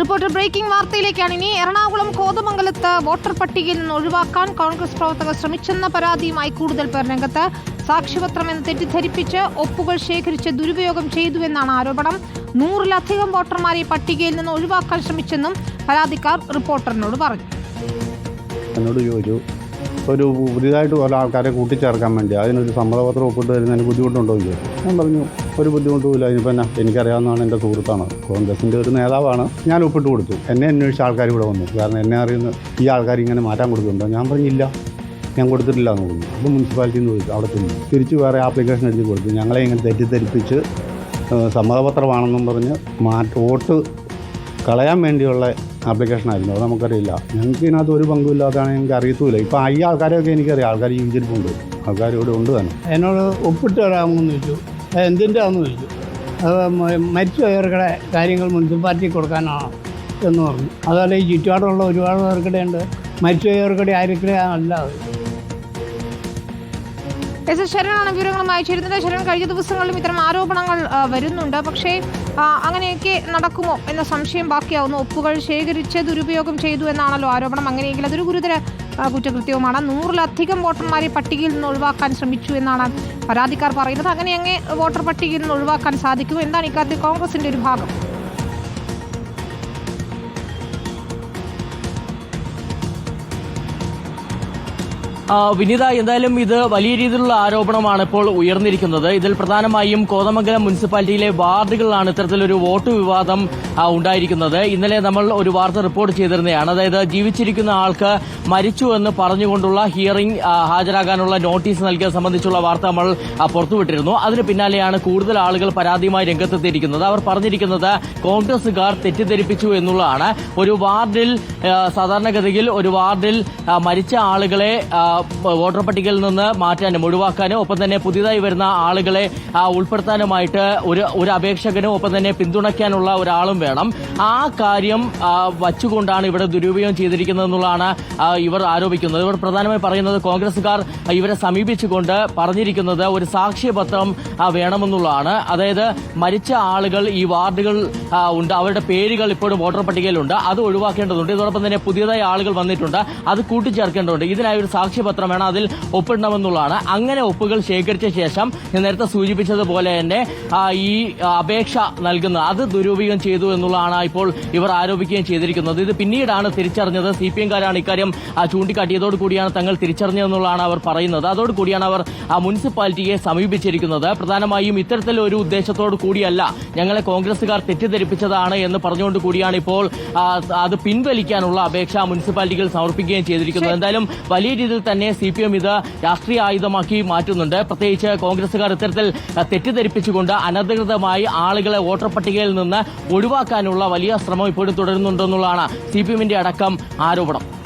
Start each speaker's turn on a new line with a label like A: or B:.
A: Reporter breaking വാർത്തയിലേക്കാണ്. ഇനി എറണാകുളം കോതമംഗലത്ത് voter പട്ടികയിൽ നിന്ന് ഒഴിവാക്കാൻ കോൺഗ്രസ് പ്രവർത്തകർ ശ്രമിച്ചെന്ന പരാതിയുമായി കൂടുതൽ പേർ രംഗത്ത്. സാക്ഷ്യപത്രമെന്ന് തെറ്റിദ്ധരിപ്പിച്ച് ഒപ്പുകൾ ശേഖരിച്ച് ദുരുപയോഗം ചെയ്തുവെന്നാണ് ആരോപണം. നൂറിലധികം വോട്ടർമാരെ പട്ടികയിൽ നിന്ന് ഒഴിവാക്കാൻ ശ്രമിച്ചെന്നും പരാതിക്കാർ റിപ്പോർട്ടറിനോട് പറഞ്ഞു.
B: ഒരു പുതിയതായിട്ട് ഓരോ ആൾക്കാരെ കൂട്ടിച്ചേർക്കാൻ വേണ്ടി അതിനൊരു സമ്മതപത്രം ഒപ്പിട്ട് വരുന്നതിന് ബുദ്ധിമുട്ടുണ്ടോ എന്ന് ചോദിച്ചു ഞാൻ പറഞ്ഞു ഒരു ബുദ്ധിമുട്ടുമില്ല ഇനിയിപ്പോൾ എന്നാ എനിക്കറിയാവുന്നതാണ് എന്റെ സുഹൃത്താണ്. കോൺഗ്രസിന്റെ ഒരു നേതാവാണ്. ഞാൻ ഒപ്പിട്ട് കൊടുത്തു. എന്നെ അന്വേഷിച്ച ആൾക്കാർ ഇവിടെ വന്നു. കാരണം എന്നെ അറിയുന്ന ഈ ആൾക്കാർ ഇങ്ങനെ മാറ്റാൻ കൊടുക്കുന്നുണ്ടോ? ഞാൻ പറഞ്ഞില്ല ഞാൻ കൊടുത്തിട്ടില്ല എന്ന് പറഞ്ഞു. അപ്പോൾ മുനിസിപ്പാലിറ്റിയിൽ നിന്ന് ചോദിച്ചു. അവിടെ ചെന്നു. തിരിച്ച് വേറെ ആപ്ലിക്കേഷൻ എഴുതി കൊടുത്തു. ഞങ്ങളെ ഇങ്ങനെ തെറ്റിദ്ധരിപ്പിച്ച് സമ്മതപത്രമാണെന്നും പറഞ്ഞ് മാറ്റ വോട്ട് കളയാൻ വേണ്ടിയുള്ള ആപ്ലിക്കേഷനായിരുന്നു അത് നമുക്കറിയില്ല. ഞങ്ങൾക്ക് ഇതിനകത്ത് ഒരു പങ്കുമില്ലാത്തതാണ് ഞങ്ങൾക്ക് അറിയത്തുമില്ല. ഇപ്പം ഈ ആൾക്കാരെയൊക്കെ എനിക്കറിയാം. ആൾക്കാർ ജീവിച്ചിരിപ്പുണ്ട് ആൾക്കാർ ഇവിടെ ഉണ്ട് തന്നെ.
C: എന്നോട് ഒപ്പിട്ട് തരാമെന്ന് ചോദിച്ചു. അത് എന്തിന്റെ ആണെന്ന് ചോദിച്ചു. അത് മരിച്ചു മരിച്ചുപോയവരുടെ കാര്യങ്ങൾ മുനിസിപ്പാലിറ്റി കൊടുക്കാനാണ് എന്ന് പറഞ്ഞു. അതുപോലെ ഈ ചുറ്റുപാടുള്ള ഒരുപാട് പേർക്കിടെ ഉണ്ട് മരിച്ചുപോയവർക്കിടെ ആർക്കിടെ അല്ല
A: എസ് എസ് ശരണാണ് വിവരങ്ങളുമായി ചേരുന്നത്. ശരൺ കഴിഞ്ഞ ദിവസങ്ങളിലും ഇത്തരം ആരോപണങ്ങൾ വരുന്നുണ്ട്. പക്ഷേ അങ്ങനെയൊക്കെ നടക്കുമോ എന്ന സംശയം ബാക്കിയാവുന്നു. ഒപ്പുകൾ ശേഖരിച്ച് ദുരുപയോഗം ചെയ്തു എന്നാണല്ലോ ആരോപണം. അങ്ങനെയെങ്കിൽ അതൊരു ഗുരുതര കുറ്റകൃത്യവുമാണ്. നൂറിലധികം വോട്ടർമാരെ പട്ടികയിൽ നിന്ന് ഒഴിവാക്കാൻ ശ്രമിച്ചു എന്നാണ് പരാതിക്കാർ പറയുന്നത്. അങ്ങനെ അങ്ങേ വോട്ടർ പട്ടികയിൽ നിന്ന് ഒഴിവാക്കാൻ സാധിക്കും എന്താണ് ഇക്കാര്യത്തിൽ കോൺഗ്രസിന്റെ ഒരു ഭാഗം?
D: വിനീത എന്തായാലും ഇത് വലിയ രീതിയിലുള്ള ആരോപണമാണ് ഇപ്പോൾ ഉയർന്നിരിക്കുന്നത്. ഇതിൽ പ്രധാനമായും കോതമംഗലം മുനിസിപ്പാലിറ്റിയിലെ വാർഡുകളിലാണ് ഇത്തരത്തിലൊരു വോട്ട് വിവാദം ഉണ്ടായിരിക്കുന്നത്. ഇന്നലെ നമ്മൾ ഒരു വാർത്ത റിപ്പോർട്ട് ചെയ്തിരുന്നതാണ്. അതായത് ജീവിച്ചിരിക്കുന്ന ആൾക്ക് മരിച്ചു എന്ന് പറഞ്ഞുകൊണ്ടുള്ള ഹിയറിംഗ് ഹാജരാകാനുള്ള നോട്ടീസ് നൽകിയത് സംബന്ധിച്ചുള്ള വാർത്ത നമ്മൾ പുറത്തുവിട്ടിരുന്നു. അതിന് പിന്നാലെയാണ് കൂടുതൽ ആളുകൾ പരാതിയുമായി രംഗത്തെത്തിയിരിക്കുന്നത്. അവർ പറഞ്ഞിരിക്കുന്നത് കോൺഗ്രസുകാർ തെറ്റിദ്ധരിപ്പിച്ചു എന്നുള്ളതാണ്. ഒരു വാർഡിൽ സാധാരണഗതിയിൽ ഒരു വാർഡിൽ മരിച്ച ആളുകളെ വോട്ടർ പട്ടികയിൽ നിന്ന് മാറ്റാനും ഒഴിവാക്കാനും ഒപ്പം തന്നെ പുതിയതായി വരുന്ന ആളുകളെ ഉൾപ്പെടുത്താനുമായിട്ട് ഒരു ഒരു അപേക്ഷകനും ഒപ്പം തന്നെ പിന്തുണയ്ക്കാനുള്ള ഒരാളും വേണം. ആ കാര്യം വച്ചുകൊണ്ടാണ് ഇവിടെ ദുരുപയോഗം ചെയ്തിരിക്കുന്നത് എന്നുള്ളതാണ് ഇവർ ആരോപിക്കുന്നത്. ഇവർ പ്രധാനമായി പറയുന്നത് കോൺഗ്രസുകാർ ഇവരെ സമീപിച്ചുകൊണ്ട് പറഞ്ഞിരിക്കുന്നത് ഒരു സാക്ഷ്യപത്രം വേണമെന്നുള്ളതാണ്. അതായത് മരിച്ച ആളുകൾ ഈ വാർഡുകൾ ഉണ്ട്. അവരുടെ പേരുകൾ ഇപ്പോഴും വോട്ടർ പട്ടികയിലുണ്ട്. അത് ഒഴിവാക്കേണ്ടതുണ്ട്. ഇതോടൊപ്പം തന്നെ പുതിയതായി ആളുകൾ വന്നിട്ടുണ്ട്. അത് കൂട്ടിച്ചേർക്കേണ്ടതുണ്ട്. ഇതിനായി ഒരു സാക്ഷ്യപത്രം വേണം. അതിൽ ഒപ്പിടണമെന്നുള്ളതാണ്. അങ്ങനെ ഒപ്പുകൾ ശേഖരിച്ച ശേഷം ഞാൻ നേരത്തെ സൂചിപ്പിച്ചതുപോലെ തന്നെ ഈ അപേക്ഷ നൽകുന്ന അത് ദുരുപയോഗം ചെയ്തു എന്നുള്ളതാണ് ഇപ്പോൾ ഇവർ ആരോപിക്കുകയും ചെയ്തിരിക്കുന്നത്. ഇത് പിന്നീടാണ് തിരിച്ചറിഞ്ഞത്. സി പി എംകാരാണ് ഇക്കാര്യം ചൂണ്ടിക്കാട്ടിയതോടുകൂടിയാണ് കൂടിയാണ് തങ്ങൾ തിരിച്ചറിഞ്ഞതെന്നുള്ളതാണ് അവർ പറയുന്നത്. അതോടുകൂടിയാണ് അവർ ആ മുനിസിപ്പാലിറ്റിയെ സമീപിച്ചിരിക്കുന്നത്. പ്രധാനമായും ഇത്തരത്തിലൊരു ഉദ്ദേശത്തോടു കൂടിയല്ല ഞങ്ങളെ കോൺഗ്രസുകാർ തെറ്റിദ്ധരിപ്പിച്ചതാണ് എന്ന് പറഞ്ഞുകൊണ്ട് കൂടിയാണ് ഇപ്പോൾ അത് പിൻവലിക്കാനുള്ള അപേക്ഷ മുനിസിപ്പാലിറ്റികൾ സമർപ്പിക്കുകയും ചെയ്തിരിക്കുന്നത്. എന്തായാലും വലിയ രീതിയിൽ തന്നെ സി പി എം ഇത് രാഷ്ട്രീയ ആയുധമാക്കി മാറ്റുന്നുണ്ട്. പ്രത്യേകിച്ച് കോൺഗ്രസുകാർ ഇത്തരത്തിൽ തെറ്റിദ്ധരിപ്പിച്ചുകൊണ്ട് അനധികൃതമായി ആളുകളെ വോട്ടർ പട്ടികയിൽ നിന്ന് ഒഴിവാക്കാനുള്ള വലിയ ശ്രമം ഇപ്പോഴും തുടരുന്നുണ്ടെന്നുള്ളതാണ് സി പി എമ്മിന്റെ അടക്കം ആരോപണം.